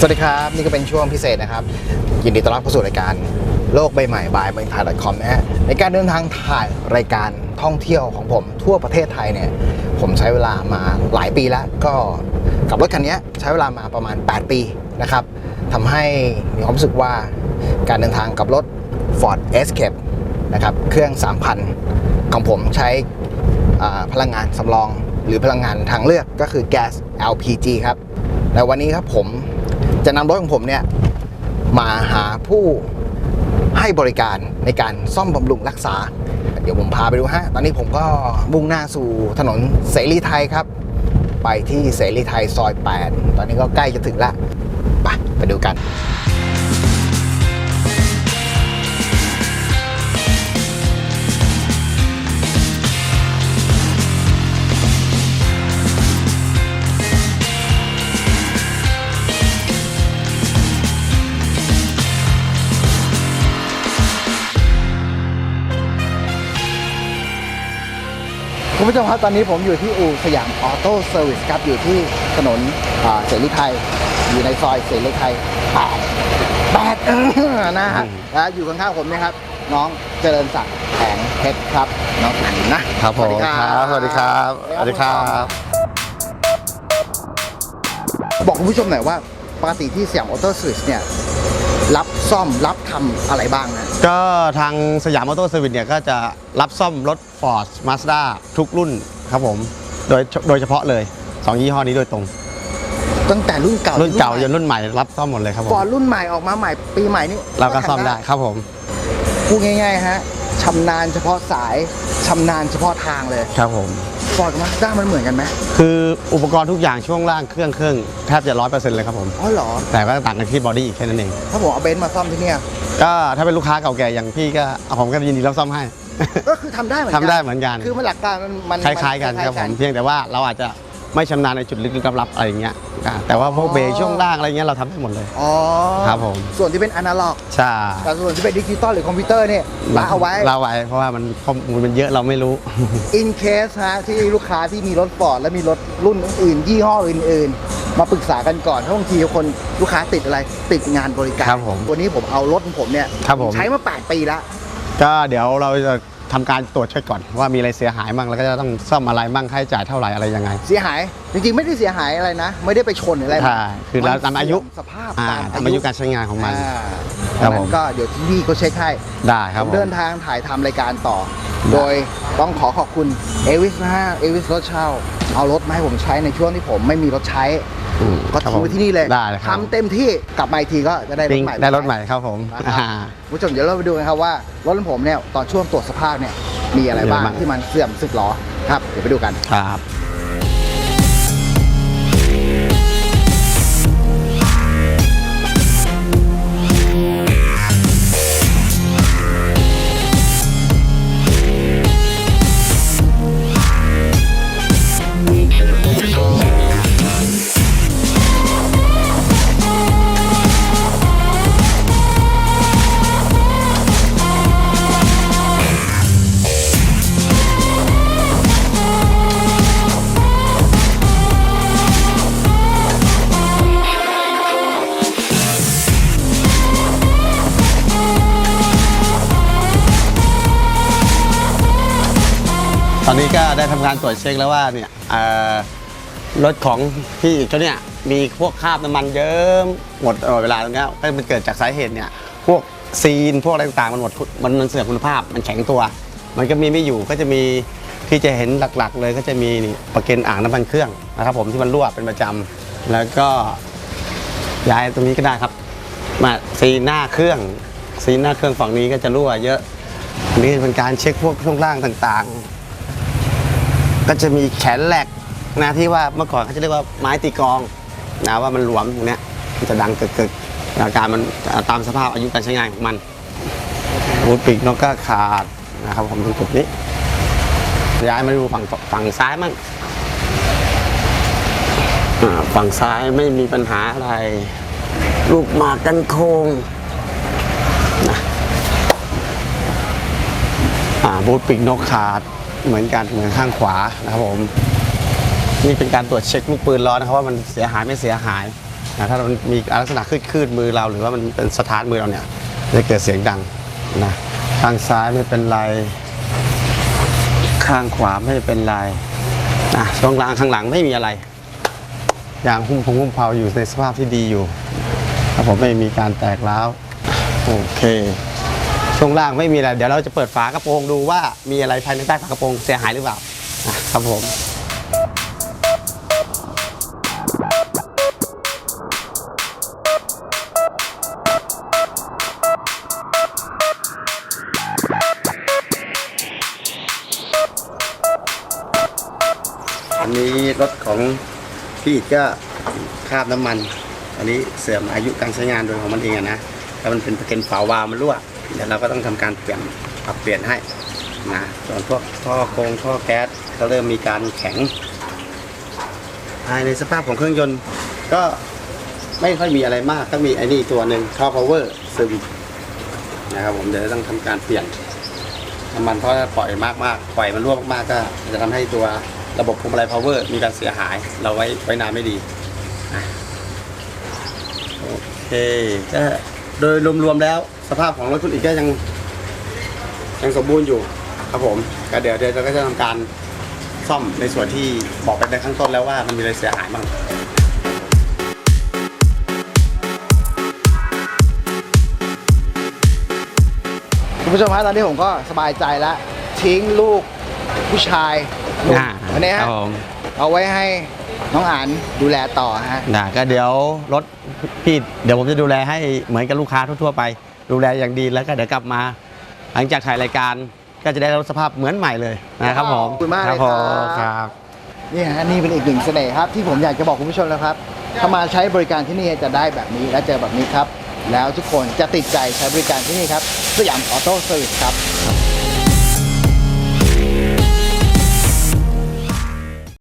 สวัสดีครับ นี่ก็เป็นช่วงพิเศษนะครับ ยินดีต้อนรับเข้าสู่รายการโลกใบใหม่บายเมืองไทย .com นะฮะในการเดินทางถ่ายรายการท่องเที่ยวของผมทั่วประเทศไทยเนี่ย ผมใช้เวลามาหลายปีแล้ว ก็กับรถคันนี้ใช้เวลามาประมาณ 8 ปีนะครับทำให้มีความรู้สึกว่าการเดินทางกับรถ Ford Escape นะครับเครื่อง 3,000 ของผมใช้พลังงานสำรอง หรือพลังงานทางเลือกก็คือแก๊ส LPG ครับในวันนี้ครับผม จะนำรถของผมเนี่ยมาหาผู้ให้บริการในการซ่อมบำรุงรักษา เดี๋ยวผมพาไปดูฮะ ตอนนี้ผมก็มุ่งหน้าสู่ถนนเสรีไทยครับ ไปที่เสรีไทยซอย 8 ตอนนี้ก็ใกล้จะถึงละไปไปดูกัน ผู้ชมครับตอนนี้ผมอยู่ที่อู่สยามออโต้เซอร์วิสครับอยู่ที่ถนนอ่าเสรีไทย อยู่ในซอยเสรีไทยแปดแปดเออนะฮะแล้วอยู่ข้างๆผมเนี่ยครับ น้องเจริญศักดิ์แผงเพชรครับ น้องอันนะครับผมครับสวัสดีครับสวัสดีครับ บอกคุณผู้ชมหน่อยว่าปกติที่สยามออโต้เซอร์วิสเนี่ย รับซ่อมรับทำอะไรบ้างนะ ก็ทางสยามมอเตอร์เซอร์วิสเนี่ยก็จะรับซ่อมรถ Ford Mazda ทุกรุ่นครับผม โดยโดยเฉพาะเลย 2 ยี่ห้อนี้โดยตรง ตั้งแต่รุ่นเก่ารุ่นเก่าจนรุ่นใหม่รับซ่อมหมดเลยครับผมก่อนรุ่นใหม่ออกมาใหม่ปีใหม่นี่เราก็ซ่อมได้ครับผม พูดง่ายๆฮะ ชำนาญเฉพาะสายชำนาญเฉพาะทางเลยครับผม ฟอร์ดกับมาสด้ามันเหมือนกันไหมคืออุปกรณ์ทุกอย่างช่วงล่างเครื่องเครื่องแทบจะร้อยเปอร์เซ็นต์เลยครับผม อ๋อเหรอ แต่ก็ต่างกันที่บอดี้อีกแค่นั้นเอง ถ้าผมเอาเบนซ์มาซ่อมที่เนี่ย ก็ถ้าเป็นลูกค้าเก่าแก่อย่างพี่ก็เอาผมก็ยินดีรับซ่อมให้ ก็คือทำได้เหมือนกัทำได้เหมือนกัน คือมันหลักการมันมันคล้ายๆกันครับผม เพียงแต่ว่าเราอาจจะ ไม่ชำนาญในจุดลึกๆลับๆอะไรอย่างเงี้ยอ่าแต่ว่าพวกเบรกช่วงล่างอะไรเงี้ยเราทำได้หมดเลย อ๋อครับผม ส่วนที่เป็นอนาล็อก ใช่แต่ส่วนที่เป็นดิจิตอลหรือคอมพิวเตอร์เนี่ยละเอาไว้เราไว้เพราะว่ามันข้อมูลมันเยอะเราไม่รู้ in case ฮะที่ลูกค้าที่มีรถฟอร์ดและมีรถรุ่นอื่นๆยี่ห้ออื่น ๆ มาปรึกษากันก่อนเพราะบางทีคนลูกค้าติดอะไรติดงานบริการครับผมวันนี้ผมเอารถของผมเนี่ยครับผม ใช้มา 8 ปีแล้วก็เดี๋ยวเราจะ ทำการตรวจเช็คก่อนว่ามีอะไรเสียหายบ้างแล้วก็จะต้องซ่อมอะไรบ้างค่าใช้จ่ายเท่าไหร่อะไรยังไง เสียหายจริงๆไม่ได้เสียหายอะไรนะ ไม่ได้ไปชนหรืออะไรนะใช่คือเราตามอายุสภาพอ่าตามตามอายุการใช้งานของมันอ่าครับดังนั้นผมก็เดี๋ยวที่พี่เขาเช็คให้ได้ครับผมผมเดินทางถ่ายทำรายการต่อ โดยต้องขอขอบคุณเอวิสนะฮะเอวิสรถเช่าเอารถมาให้ผมใช้ในช่วงที่ผมไม่มีรถใช้ อืมก็ครับทิ้งผมไว้ที่นี่เลยได้เลยครับ ทำเต็มที่กลับมาอีกทีก็จะได้รปิ้ถงใหม่ ได้รถใหม่ครับผมนะครับอ่า คุณผู้ชมเดี๋ยวเราไปดูกันครับว่ารถของผมเนี่ยตอนช่วงตรวจสภาพเนี่ยมีอะไรบ้างมีอะไรบ้าง ที่มันเสื่อมสึกหรอครับเดี๋ยวไปดูกัน ครับ ตอนนี้ก็ได้ทำการตรวจเช็คแล้วว่าเนี่ยเอ่อรถของพี่เจ้าเนี่ยมีพวกคราบน้ำมันเยิ้มหมดตลอดเวลาตรงเนี้ยก็มันเกิดจากสาเหตุเนี่ยพวกซีนพวกอะไรต่างๆมันหมดคุณมันมันเสื่อมคุณภาพมันแข็งตัว มันก็มีไม่อยู่ก็จะมีที่จะเห็นหลักๆ เลยก็จะมีนี่ประเก็นอ่างน้ำมันเครื่องนะครับผมที่มันรั่วเป็นประจำแล้วก็ย้ายตรงนี้ก็ได้ครับ มาซีนหน้าเครื่องซีนหน้าเครื่องฝั่งนี้ก็จะรั่วเยอะ อันนี้เป็นการเช็คพวกช่วงล่างต่างๆ ก็จะมีแขนแหลกนะที่ว่าเมื่อก่อนเขาจะเรียกว่าไม้ตีกองนะว่ามันหลวมตรงเนี้ยมันจะดังเกึกๆอาการมันตามสภาพอายุการใช้งานของมันบูทปีกนกก็ขาดนะครับผมตรงจุดนี้ย้ายมาดูฝั่งฝั่งซ้ายมั่งฝั่งซ้ายไม่มีปัญหาอะไร ลูกหมากกันโคงนะอ่าบูทปีกนกขาด เหมือนกันเหมือนข้างขวานะครับผมนี่เป็นการตรวจเช็คลูกปืนล้อนะครับว่ามันเสียหายไม่เสียหายนะถ้ามันมีลักษณะขึ้นขึ้นมือเรา หรือว่ามันเป็นสถานมือเราเนี่ยจะเกิดเสียงดังนะข้างซ้ายไม่เป็นไร ข้างขวาไม่เป็นไรนะช่วงล่างข้างหลังไม่มีอะไรยางหุ้มพงหุ้มเพาอยู่ในสภาพที่ดีอยู่ครับผมไม่มีการแตกร้าวโอเค ช่วงล่างไม่มีอะไรเดี๋ยวเราจะเปิดฝากระโปรงดูว่ามีอะไรภายในใต้ฝากระโปรงเสียหายหรือเปล่าครับผมอันนี้รถของพี่อิฐก็คราบน้ำมัน อันนี้เสื่อมอายุการใช้งานโดยของมันเองอะนะถ้ามันเป็นประเก็นฝาวาล์มันรั่ว เดี๋ยวเราก็ต้องทำการเปลี่ยนปรับเปลี่ยนให้นะส่วนพวกท่อโครงท่อแก๊สก็เริ่มมีการแข็งภายในสภาพของเครื่องยนต์ก็ไม่ค่อยมีอะไรมากก็มีไอ้นี่ตัวหนึ่งท่อ power ซึมนะครับผมเดี๋ยวต้องทำการเปลี่ยนน้ำมันเพราะถ้าปล่อยมากๆปล่อยมันรั่วมากๆก็จะทำให้ตัวระบบพวงมาลัย power มีการเสียหาย เราไว้ไว้นานไม่ดีโอเคก็โดยรวมๆแล้ว สภาพของรถคุณอีกก็ยังยังสมบูรณ์อยู่ครับผมก็เดี๋ยวเดี๋ยวเราก็จะทำการซ่อมในส่วนที่บอกไปในข้างต้นแล้วว่ามันมีอะไรเสียหายบ้างคุณผู้ชมฮะตอนนี้ผมก็สบายใจแล้ว ทิ้งลูกผู้ชายหนุ่มอ่าวันนี้ครัฮะบผมเอาไว้ให้น้องอ่านดูแลต่อฮะ นะก็เดี๋ยวรถพี่เดี๋ยวผมจะดูแลให้เหมือนกับลูกค้าทั่วๆไป ดูแลอย่างดีแล้วก็เดี๋ยวกลับมา หลังจากถ่ายรายการก็จะได้รถสภาพเหมือนใหม่เลยนะครับผมขอบคุณมากคเลรัยผครัมบครับ นี่ฮะนี่เป็นอีกหนึ่งเสน่ห์ครับที่ผมอยากจะบอกคุณผู้ชมแล้วครับถ้ามาใช้บริการที่นี่จะได้แบบนี้และเจอแบบนี้ครับ แล้วทุกคนจะติดใจใช้บริการที่นี่ครับสยามออโต้เซอร์วิสครับ